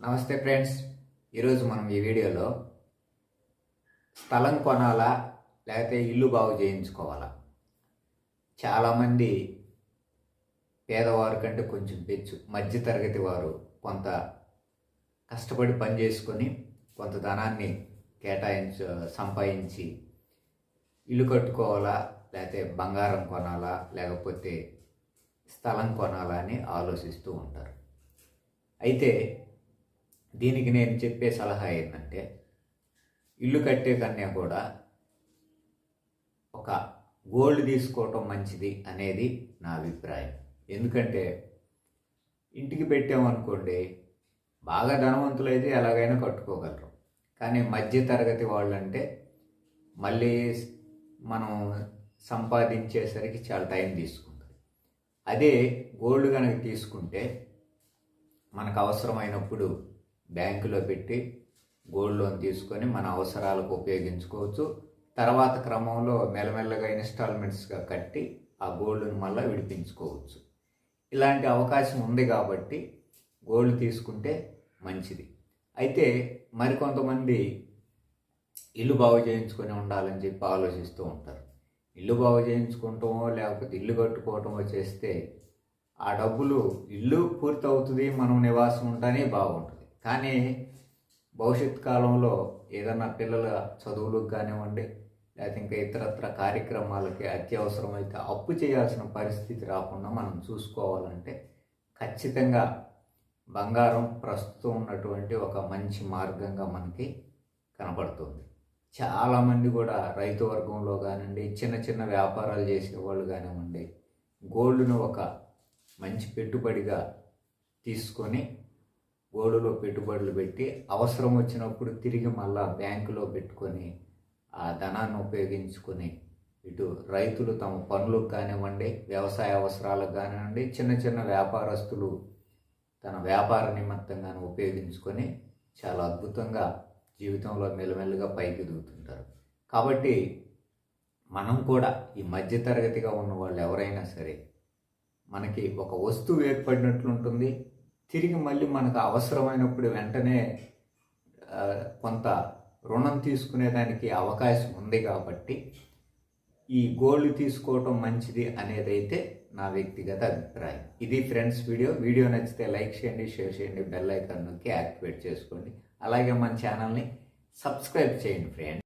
నమస్తే ఫ్రెండ్స్. ఈరోజు మనం ఈ వీడియోలో స్థలం కొనాలా లేకపోతే ఇల్లు బాగు చేయించుకోవాలా? చాలామంది పేదవారి కంటే కొంచెం పెచ్చు మధ్యతరగతి వారు కొంత కష్టపడి పని చేసుకొని కొంత ధనాన్ని కేటాయించ సంపాదించి ఇల్లు కట్టుకోవాలా లేకపోతే బంగారం కొనాలా లేకపోతే స్థలం కొనాలా అని ఆలోచిస్తూ ఉంటారు. అయితే దీనికి నేను చెప్పే సలహా ఏంటంటే ఇల్లు కట్టే కన్నా కూడా ఒక గోల్డ్ తీసుకోవటం మంచిది అనేది నా అభిప్రాయం. ఎందుకంటే ఇంటికి పెట్టామనుకోండి బాగా ధనవంతులైతే ఎలాగైనా కట్టుకోగలరు. కానీ మధ్య తరగతి వాళ్ళంటే మళ్ళీ మనం సంపాదించేసరికి చాలా టైం తీసుకుంటుంది. అదే గోల్డ్ కనుక తీసుకుంటే మనకు అవసరమైనప్పుడు బ్యాంకులో పెట్టి గోల్డ్ లోన్ తీసుకొని మన అవసరాలకు ఉపయోగించుకోవచ్చు. తర్వాత క్రమంలో మెల్లమెల్లగా ఇన్స్టాల్మెంట్స్గా కట్టి ఆ గోల్డ్ను మళ్ళీ విడిపించుకోవచ్చు. ఇలాంటి అవకాశం ఉంది కాబట్టి గోల్డ్ తీసుకుంటే మంచిది. అయితే మరికొంతమంది ఇల్లు బాగు చేయించుకొని ఉండాలని చెప్పి ఆలోచిస్తూ ఉంటారు. ఇల్లు బాగు చేయించుకుంటామో లేకపోతే ఇల్లు కట్టుకోవటమో చేస్తే ఆ డబ్బులు ఇల్లు పూర్తి అవుతుంది మనం నివాసం ఉంటానే బాగుంటుంది. కానీ భవిష్యత్ కాలంలో ఏదన్నా పిల్లల చదువులకు కానివ్వండి లేకపోతే ఇంకా ఇతరత్ర కార్యక్రమాలకి అత్యవసరమైతే అప్పు చేయాల్సిన పరిస్థితి రాకుండా మనం చూసుకోవాలంటే ఖచ్చితంగా బంగారం ప్రస్తుతం ఉన్నటువంటి ఒక మంచి మార్గంగా మనకి కనపడుతుంది చాలామంది కూడా రైతు వర్గంలో కానివ్వండి చిన్న చిన్న వ్యాపారాలు చేసేవాళ్ళు కానివ్వండి గోల్డ్ను ఒక మంచి పెట్టుబడిగా తీసుకొని గోల్డ్లో పెట్టుబడులు పెట్టి అవసరం వచ్చినప్పుడు తిరిగి మళ్ళా బ్యాంకులో పెట్టుకొని ఆ ధనాన్ని ఉపయోగించుకొని ఇటు రైతులు తమ పనులకు కానివ్వండి వ్యవసాయ అవసరాలకు కానివ్వండి చిన్న చిన్న వ్యాపారస్తులు తన వ్యాపార నిమిత్తంగాను ఉపయోగించుకొని చాలా అద్భుతంగా జీవితంలో మెల్లమెల్లగా పైకి ఎదుగుతుంటారు కాబట్టి మనం కూడా ఈ మధ్యతరగతిగా ఉన్న వాళ్ళు ఎవరైనా సరే మనకి ఒక వస్తువు ఏర్పడినట్లుంటుంది తిరిగి మళ్ళీ మనకు అవసరమైనప్పుడు వెంటనే కొంత రుణం తీసుకునేదానికి అవకాశం ఉంది కాబట్టి ఈ గోల్డ్ తీసుకోవటం మంచిది అనేది అయితే నా వ్యక్తిగత అభిప్రాయం. ఇది ఫ్రెండ్స్ వీడియో. వీడియో నచ్చితే లైక్ చేయండి షేర్ చేయండి బెల్ ఐకాన్ నొక్కి యాక్టివేట్ చేసుకోండి. అలాగే మన ఛానల్ని సబ్స్క్రైబ్ చేయండి ఫ్రెండ్స్.